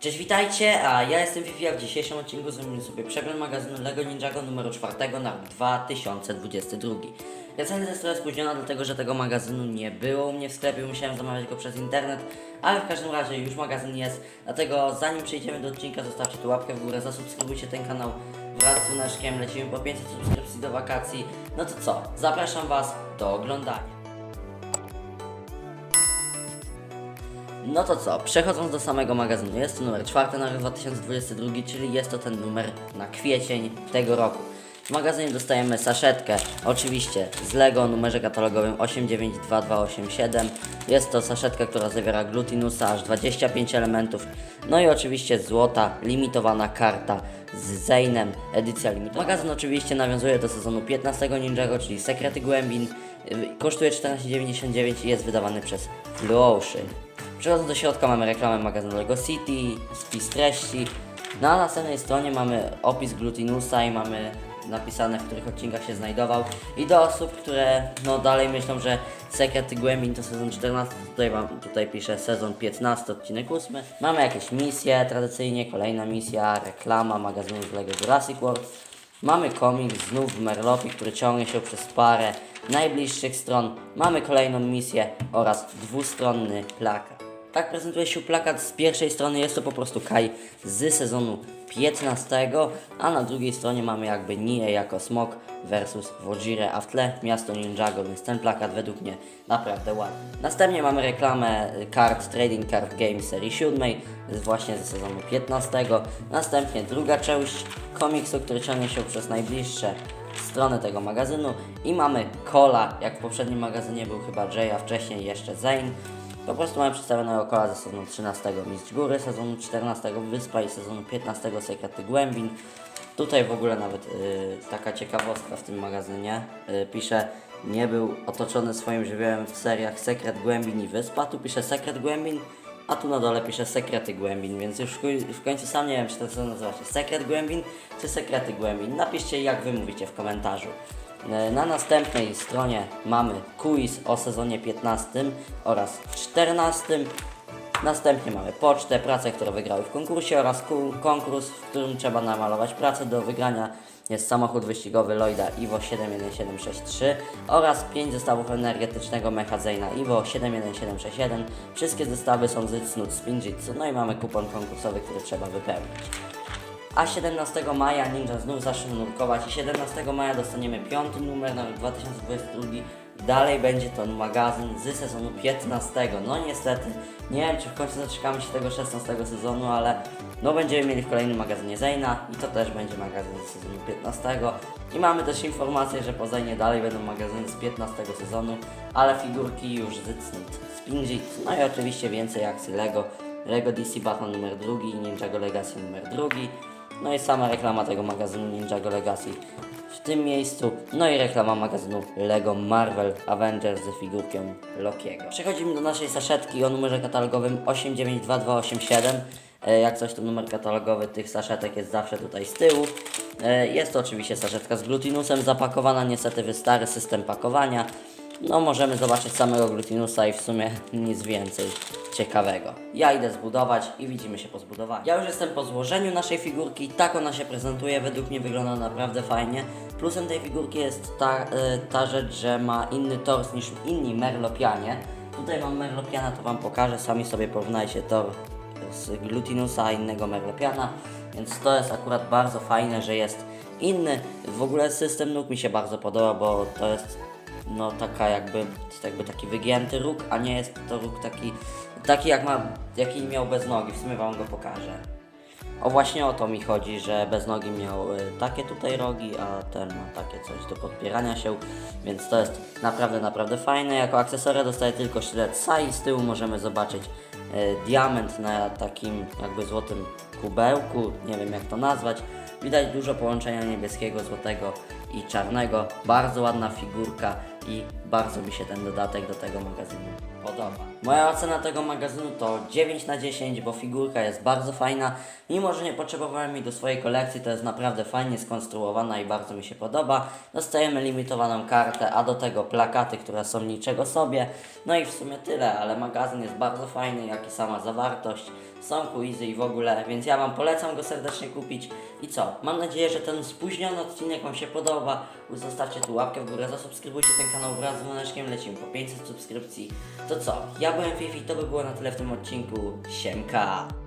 Cześć, witajcie, a ja jestem Fifi, a w dzisiejszym odcinku zrobimy sobie przegląd magazynu LEGO Ninjago numeru 4 na rok 2022. Recenzja jest trochę spóźniona, dlatego że tego magazynu nie było u mnie w sklepie, musiałem zamawiać go przez internet, ale w każdym razie już magazyn jest, dlatego zanim przejdziemy do odcinka, zostawcie tu łapkę w górę, zasubskrybujcie ten kanał wraz z Tuneszkiem, lecimy po 500 subskrypcji do wakacji. No to co, zapraszam Was do oglądania. No to co, przechodząc do samego magazynu, jest to numer 4 na rok 2022, czyli jest to ten numer na kwiecień tego roku. W magazynie dostajemy saszetkę, oczywiście z Lego o numerze katalogowym 892287. Jest to saszetka, która zawiera glutinusa, aż 25 elementów. No i oczywiście złota, limitowana karta z Zainem, edycja limitowana. Magazyn oczywiście nawiązuje do sezonu 15 Ninjago, czyli Sekrety Głębin. Yy, Kosztuje 14,99 i jest wydawany przez Blue Ocean. Przechodząc do środka mamy reklamę magazynu Lego City, spis treści. Na następnej stronie mamy opis Glutinusa i mamy napisane w których odcinkach się znajdował. I do osób, które no dalej myślą, że Sekrety Głębin to sezon 14, tutaj, wam, tutaj piszę sezon 15, odcinek 8. Mamy jakieś misje, tradycyjnie kolejna misja, reklama magazynu z Lego Jurassic World. Mamy komiks znów w Merlopi, który ciągnie się przez parę najbliższych stron. Mamy kolejną misję oraz dwustronny plakat. Tak prezentuje się plakat z pierwszej strony, jest to po prostu Kai z sezonu 15, a na drugiej stronie mamy jakby Nie jako smok versus Wojire, a w tle miasto Ninjago, więc ten plakat według mnie naprawdę ładny. Następnie mamy reklamę kart Trading Card Game serii 7, z- właśnie ze sezonu 15. Następnie druga część komiksu, który ciągnie się przez najbliższe strony tego magazynu i mamy Cola, jak w poprzednim magazynie był chyba Jay, a wcześniej jeszcze Zane. Po prostu mamy przedstawionego Cola ze sezonu 13 Mistrz Góry, sezonu 14 Wyspa i sezonu 15 Sekrety Głębin. Tutaj w ogóle nawet y, taka ciekawostka w tym magazynie. Y, pisze, nie był otoczony swoim żywiołem w seriach Sekret Głębin i Wyspa. Tu pisze Sekret Głębin, a tu na dole pisze Sekrety Głębin, więc już w końcu sam nie wiem, czy to co nazywa się Sekret Głębin, czy Sekrety Głębin. Napiszcie, jak wy mówicie w komentarzu. E, Na następnej stronie mamy quiz o sezonie 15 oraz 14. Następnie mamy pocztę, prace, które wygrały w konkursie oraz ku- konkurs, w którym trzeba namalować pracę. Do wygrania jest samochód wyścigowy Lloyda Iwo 71763 oraz 5 zestawów energetycznego Mecha Zeyna Iwo 71761. Wszystkie zestawy są z Snoot Spinjitsu, no i mamy kupon konkursowy, który trzeba wypełnić. A 17 maja Ninja znów zacznie nurkować i 17 maja dostaniemy piąty numer na rok 2022. Dalej będzie to magazyn z sezonu 15. No niestety, nie wiem czy w końcu doczekamy się tego 16 sezonu, ale no będziemy mieli w kolejnym magazynie Zeyna i to też będzie magazyn z sezonu 15. I mamy też informację, że po Zeynie dalej będą magazyny z 15 sezonu, ale figurki już z Snoot Spinjitsu. No i oczywiście więcej akcji Lego. Lego DC Batman numer drugi i Ninjago Legacy numer drugi. No i sama reklama tego magazynu Ninjago Legacy w tym miejscu. No i reklama magazynu Lego Marvel Avengers ze figurką Lokiego. Przechodzimy do naszej saszetki o numerze katalogowym 892287. E, Jak coś to numer katalogowy tych saszetek jest zawsze tutaj z tyłu. E, Jest to oczywiście saszetka z glutinusem zapakowana, niestety w stary system pakowania. No możemy zobaczyć samego glutinusa i w sumie nic więcej ciekawego. Ja idę zbudować i widzimy się po zbudowaniu. Ja już jestem po złożeniu naszej figurki, tak ona się prezentuje, według mnie wygląda naprawdę fajnie. Plusem tej figurki jest ta, e, ta rzecz, że ma inny tors niż inni merlopianie. Tutaj mam merlopiana, to wam pokażę, sami sobie porównajcie tor z glutinusa a innego merlopiana, więc to jest akurat bardzo fajne, że jest inny. W ogóle system nóg mi się bardzo podoba, bo to jest no taka jakby, jakby taki wygięty róg, a nie jest to róg taki, taki jak ma, jaki miał bez nogi, w sumie wam go pokażę. O właśnie o to mi chodzi, że bez nogi miał y, takie tutaj rogi, a ten ma takie coś do podpierania się, więc to jest naprawdę, naprawdę fajne. Jako akcesoria dostaje tylko sztylet Sai, z tyłu możemy zobaczyć y, diament na takim jakby złotym kubełku, nie wiem jak to nazwać. Widać dużo połączenia niebieskiego, złotego i czarnego. Bardzo ładna figurka i bardzo mi się ten dodatek do tego magazynu podoba. Moja ocena tego magazynu to 9 na 10, bo figurka jest bardzo fajna. Mimo, że nie potrzebowałem jej do swojej kolekcji, to jest naprawdę fajnie skonstruowana i bardzo mi się podoba. Dostajemy limitowaną kartę, a do tego plakaty, które są niczego sobie. No i w sumie tyle, ale magazyn jest bardzo fajny, jak i sama zawartość. Są quizy i w ogóle, więc ja Wam polecam go serdecznie kupić. I co? Mam nadzieję, że ten spóźniony odcinek Wam się podoba. Zostawcie tu łapkę w górę, zasubskrybujcie ten kanał wraz z dzwoneczkiem, lecimy po 500 subskrypcji. To co? Ja byłem Fifi, to by było na tyle w tym odcinku. Siemka!